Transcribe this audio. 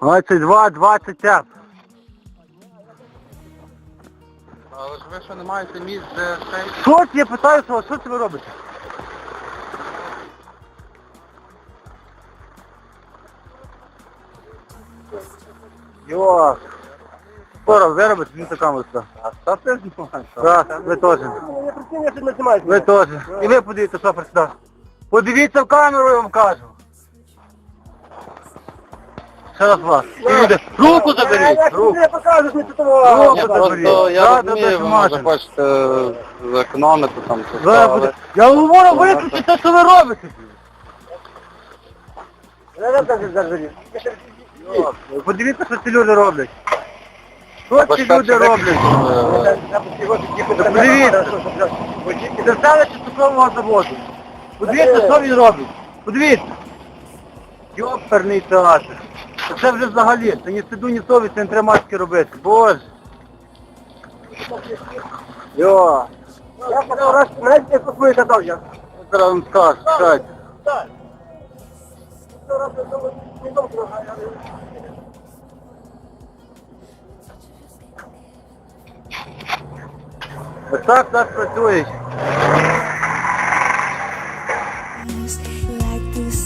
22, 25. Але ж ви що не маєте місць, де цей... Що це я питаюся вас, що це ви робите? Йо. Скоро виробити, він така виста. Та ти ви теж. Я працюю, я тут не. Ви теж. І ви подивіться, що присідав. Подивіться в камеру, я вам кажу. Ще раз вас. Люди, руку заберіть, руку. не покажеш, не Ну. Ні, просто заберіть. я Да, розумію, да, ви да, може Машин. хочете зекономити там це все, Зараз але... Я говорю, виключіть те, що ви робите. Подивіться, що ці люди роблять. Що ці люди роблять? Подивіться. Це селище цукрового заводу. Подивіться, що він робить. Подивіться. Йоперний театр. Це вже взагалі, це ні стиду, ні совісті, не треба маски робити. Боже. Йо. Я казав, раз, знаєте, я тут казав, я. Зараз вам скажу, чекайте. Ось так так працює. eyes like this.